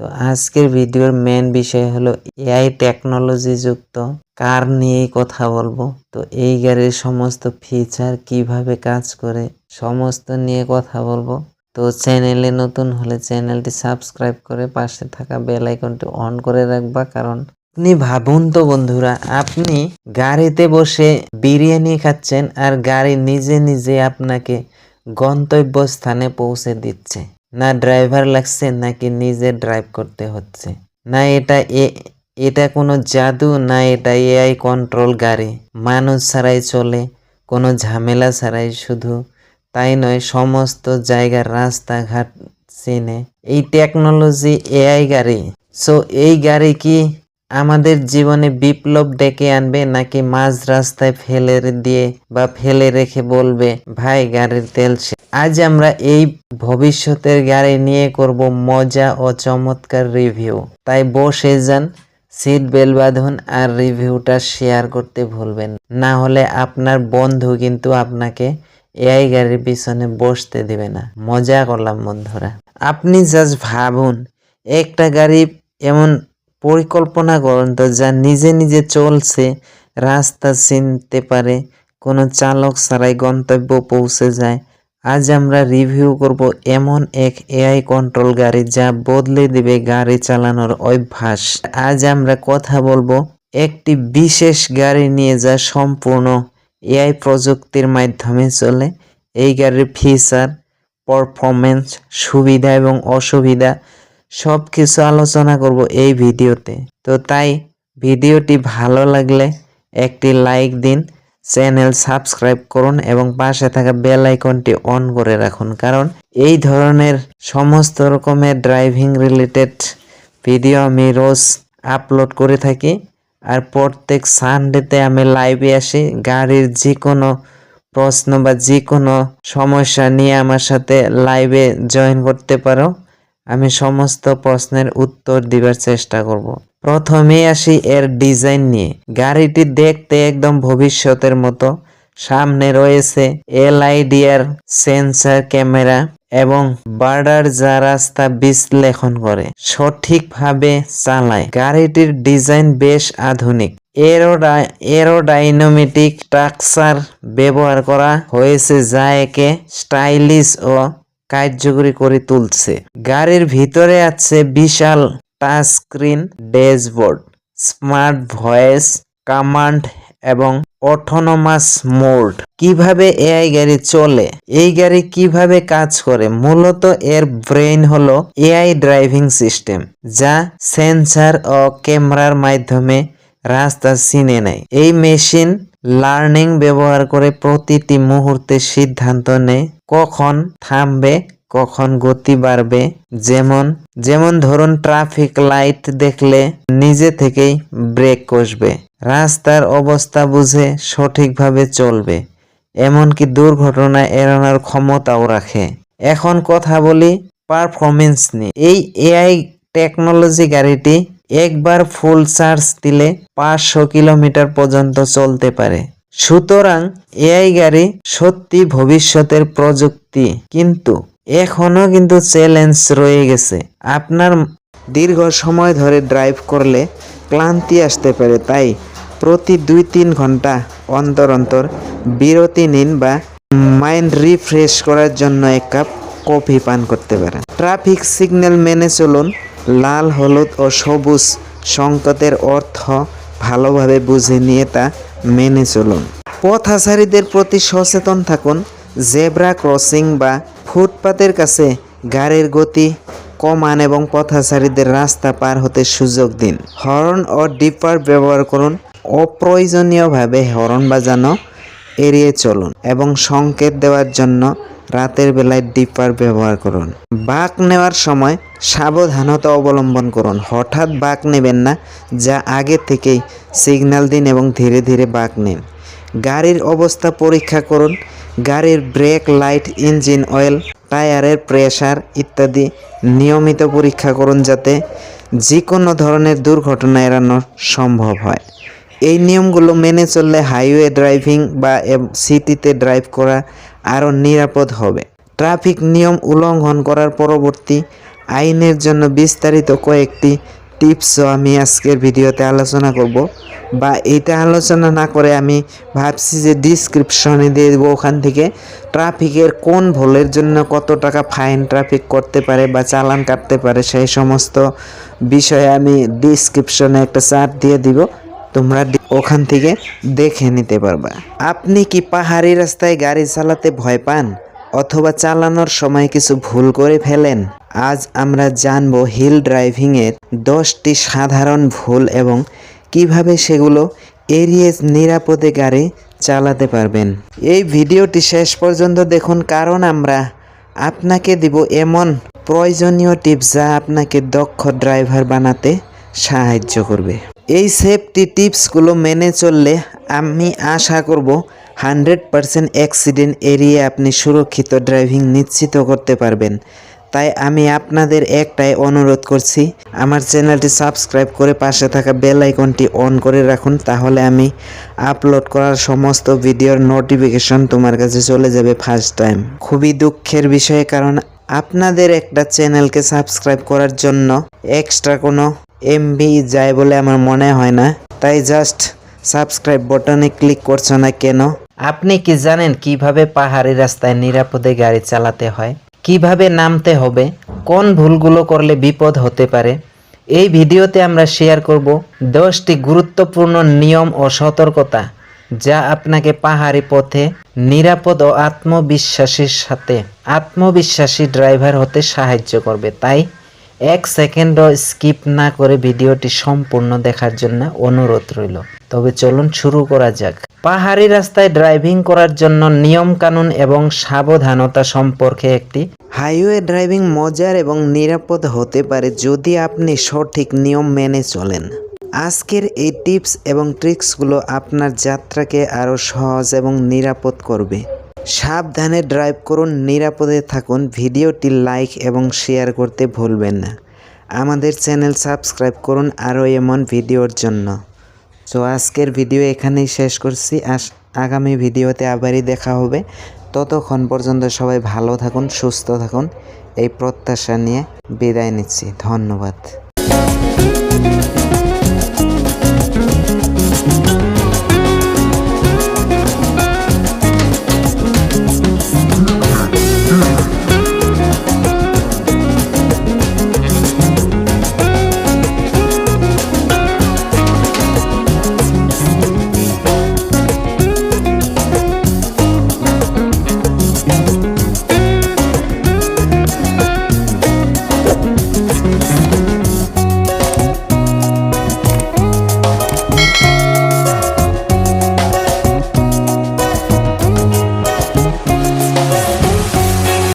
তো আজকের ভিডিওর মেন বিষয় হলো এআই টেকনোলজি যুক্ত কার নিয়েই কথা বলব? তো এই গাড়ির সমস্ত ফিচার কীভাবে কাজ করে, সমস্ত নিয়ে কথা বলব। তো চ্যানেলে নতুন হলে চ্যানেলটি সাবস্ক্রাইব করে পাশে থাকা বেল আইকনটি অন করে রাখবা, কারণ আপনি ভাবুন তো বন্ধুরা, আপনি গাড়িতে বসে বিরিয়ানি খাচ্ছেন আর গাড়ি নিজে নিজে আপনাকে গন্তব্যস্থানে পৌঁছে দিচ্ছে। না ড্রাইভার লাগছে নাকি নিজে ড্রাইভ করতে হচ্ছে? না এটা এ, এটা কোনো জাদু, না এটা এআই কন্ট্রোল গাড়ি? মানুষ ছাড়াই চলে, কোনো ঝামেলা ছাড়াই শুধু। তাই নয়, সমস্ত জায়গার রাস্তাঘাট চেনে। এই টেকনোলজি এআই গাড়ি। সো এই গাড়ি কি আমাদের জীবনে বিপ্লব ডেকে আনবে নাকি মাঝ রাস্তায় ফেলে দিয়ে বা ফেলে রেখে বলবে, ভাই, গাড়ির তেল শেষ?" আজ আমরা এই ভবিষ্যতের গাড়ি নিয়ে করব মজা ও চমৎকার রিভিউ তাই বসে যান, সিট বেল বাঁধুন আর রিভিউটা শেয়ার করতে ভুলবেন। না হলে আপনার বন্ধু কিন্তু আপনাকে এআই গাড়ির পিছনে বসতে দেবে না মজা করলাম বন্ধুরা আপনি জাস্ট ভাবুন, একটা গাড়ি এমন পরিকল্পনা করুন তো যা নিজে নিজে চলছে, রাস্তা চিনতে পারে, কোনো চালক ছাড়াই গন্তব্য পৌঁছে যায়। আজ আমরা রিভিউ করব এমন এক এআই কন্ট্রোল গাড়ি যা বদলে দেবে গাড়ি চালানোর অভ্যাস। আজ আমরা কথা বলব একটি বিশেষ গাড়ি নিয়ে যা সম্পূর্ণ এআই প্রযুক্তির মাধ্যমে চলে। এই গাড়ির ফিচার পারফরমেন্স সুবিধা এবং অসুবিধা সব কিছু আলোচনা করব এই ভিডিওতে। তো তাই ভিডিওটি ভালো লাগলে একটি লাইক দিন, চ্যানেল সাবস্ক্রাইব করুন এবং পাশে থাকা বেল আইকনটি অন করে রাখুন। কারণ এই ধরনের সমস্ত রকমের ড্রাইভিং রিলেটেড ভিডিও আমি রোজ আপলোড করে থাকি। আর প্রত্যেক সানডেতে আমি লাইভে আসি। গাড়ির যে কোনো প্রশ্ন বা যে কোনো সমস্যা নিয়ে আমার সাথে লাইভে জয়েন করতে পারো। আমি সমস্ত প্রশ্নের উত্তর দিবার চেষ্টা করব। প্রথমেই আসি এর ডিজাইন নিয়ে। গাড়িটি দেখতে একদম ভবিষ্যতের মতো। সামনে রয়েছে এলআইডিআর সেন্সর ক্যামেরা এবং বার্ডার যা রাস্তা বিশ্লেষণ করে, সঠিকভাবে চালায়। গাড়িটির ডিজাইন বেশ আধুনিক। এরোডা এরোডাইনামিটিক স্ট্রাকচার ব্যবহার করা হয়েছে যা একে স্টাইলিশ ও কার্যকরী করে তুলছে। গাড়ির ভিতরে আছে বিশাল touch screen dashboard, smart voice command এবং অটোনোমাস মোড। কীভাবে এআই গাড়ি চলে? এই গাড়ি কীভাবে কাজ করে? মূলত এর ব্রেইন হলো এআই ড্রাইভিং সিস্টেম, যা সেন্সর ও ক্যামেরার মাধ্যমে রাস্তা চিনে নেয়। এই মেশিন লার্নিং ব্যবহার করে প্রতিটি মুহূর্তে সিদ্ধান্ত নেয় কখন থামবে, কখন গতি বাড়বে। যেমন যেমন ধরুন ট্রাফিক লাইট দেখলে নিজে থেকেই ব্রেক কষবে। রাস্তার অবস্থা বুঝে সঠিকভাবে চলবে। এমনকি দুর্ঘটনা এড়ানোর ক্ষমতাও রাখে। এখন কথা বলি পারফরমেন্স নিয়ে। এই এআই টেকনোলজি গাড়িটি একবার ফুল চার্জ দিলে পাঁচশো কিলোমিটার পর্যন্ত চলতে পারে। সুতরাং এআই গাড়ি সত্যি ভবিষ্যতের প্রযুক্তি, কিন্তু এখনও কিন্তু চ্যালেঞ্জ রয়ে গেছে। আপনার দীর্ঘ সময় ধরে ড্রাইভ করলে ক্লান্তি আসতে পারে, তাই প্রতি দুই তিন ঘণ্টা অন্তর অন্তর বিরতি নিন বা মাইন্ড রিফ্রেশ করার জন্য এক কাপ কফি পান করতে পারেন। ট্রাফিক সিগন্যাল মেনে চলুন লাল, হলুদ ও সবুজ সংকেতের অর্থ ভালোভাবে বুঝে নিয়ে তা মেনে চলুন। পথচারীদের প্রতি সচেতন থাকুন। জেব্রা ক্রসিং বা ফুটপাতের কাছে গাড়ির গতি কমান এবং পথচারীদের রাস্তা পার হতে সুযোগ দিন। হর্ন ও ডিপার ব্যবহার করুন। অপ্রয়োজনীয়ভাবে হর্ন বাজানো এড়িয়ে চলুন এবং সংকেত দেওয়ার জন্য রাতের বেলায় ডিপার ব্যবহার করুন। বাঁক নেওয়ার সময় সাবধানতা অবলম্বন করুন। হঠাৎ বাঁক নেবেন না, যা আগে থেকেই সিগন্যাল দিন এবং ধীরে ধীরে বাঁক নিন। গাড়ির অবস্থা পরীক্ষা করুন। গাড়ির ব্রেক, লাইট, ইঞ্জিন অয়েল, টায়ারের প্রেসার ইত্যাদি নিয়মিত পরীক্ষা করুন যাতে যে কোনো ধরনের দুর্ঘটনা এড়ানো সম্ভব হয়। এই নিয়মগুলো মেনে চললে হাইওয়ে ড্রাইভিং বা সিটিতে ড্রাইভ করা আরও নিরাপদ হবে। ট্রাফিক নিয়ম উল্লঙ্ঘন করার পরবর্তী আইনের জন্য বিস্তারিত কয়েকটি টিপসও আমি আজকের ভিডিওতে আলোচনা করব বা এটা আলোচনা না করে আমি ভাবছি যে ডিসক্রিপশনে দিয়ে দেবো ওখান থেকে ট্রাফিকের কোন ভুলের জন্য কত টাকা ফাইন ট্রাফিক করতে পারে বা চালান কাটতে পারে সেই সমস্ত বিষয়ে আমি ডিসক্রিপশনে একটা চার্ট দিয়ে দিব। তোমরা ওখান থেকে দেখে নিতে পারবা। আপনি কি পাহাড়ি রাস্তায় গাড়ি চালাতে ভয় পান? অথবা চালানোর সময় কিছু ভুল করে ফেলেন? আজ আমরা জানব হিল ড্রাইভিংয়ের দশটি সাধারণ ভুল এবং কীভাবে সেগুলো এড়িয়ে নিরাপদে গাড়ি চালাতে পারবেন। এই ভিডিওটি শেষ পর্যন্ত দেখুন, কারণ আমরা আপনাকে দিব এমন প্রয়োজনীয় টিপস যা আপনাকে দক্ষ ড্রাইভার বানাতে সাহায্য করবে। এই সেফটি টিপসগুলো মেনে চললে আমি আশা করব হান্ড্রেড পারসেন্ট অ্যাক্সিডেন্ট এড়িয়ে আপনি সুরক্ষিত ড্রাইভিং নিশ্চিত করতে পারবেন। তাই আমি আপনাদের একটাই অনুরোধ করছি, আমার চ্যানেলটি সাবস্ক্রাইব করে পাশে থাকা বেল আইকনটি অন করে রাখুন, তাহলে আমি আপলোড করার সমস্ত ভিডিওর নোটিফিকেশন তোমার কাছে চলে যাবে ফার্স্ট টাইম খুবই দুঃখের বিষয়, কারণ আপনাদের একটা চ্যানেলকে সাবস্ক্রাইব করার জন্য এক্সট্রা কোনো এমবি যায় বলে আমার মনে হয় না। তাই জাস্ট সাবস্ক্রাইব বাটনে ক্লিক করছ না কেন? আপনি কি জানেন কীভাবে পাহাড়ি রাস্তায় নিরাপদে গাড়ি চালাতে হয়? কীভাবে নামতে হবে? কোন ভুলগুলো করলে বিপদ হতে পারে? এই ভিডিওতে আমরা শেয়ার করব দশটি গুরুত্বপূর্ণ নিয়ম ও সতর্কতা যা আপনাকে পাহাড়ি পথে নিরাপদ ও আত্মবিশ্বাসীর সাথে আত্মবিশ্বাসী ড্রাইভার হতে সাহায্য করবে। তাই এক সেকেন্ডও স্কিপ না করে ভিডিওটি সম্পূর্ণ দেখার জন্য অনুরোধ রইল। তবে চলুন শুরু করা যাক। পাহাড়ি রাস্তায় ড্রাইভিং করার জন্য নিয়ম কানুন এবং সাবধানতা সম্পর্কে একটি হাইওয়ে ড্রাইভিং মজার এবং নিরাপদ হতে পারে যদি আপনি সঠিক নিয়ম মেনে চলেন। আজকের এই টিপস এবং ট্রিক্সগুলো আপনার যাত্রাকে আরও সহজ এবং নিরাপদ করবে। সাবধানে ড্রাইভ করুন, নিরাপদে থাকুন, ভিডিওটি লাইক এবং শেয়ার করতে ভুলবেন না। আমাদের চ্যানেল সাবস্ক্রাইব করুন আরও এমন ভিডিওর জন্য। তো আজকের ভিডিও এখানেই শেষ করছি। আস, আগামী ভিডিওতে আবারই দেখা হবে। ততক্ষণ পর্যন্ত সবাই ভালো থাকুন, সুস্থ থাকুন। এই প্রত্যাশা নিয়ে বিদায় নিচ্ছি। ধন্যবাদ।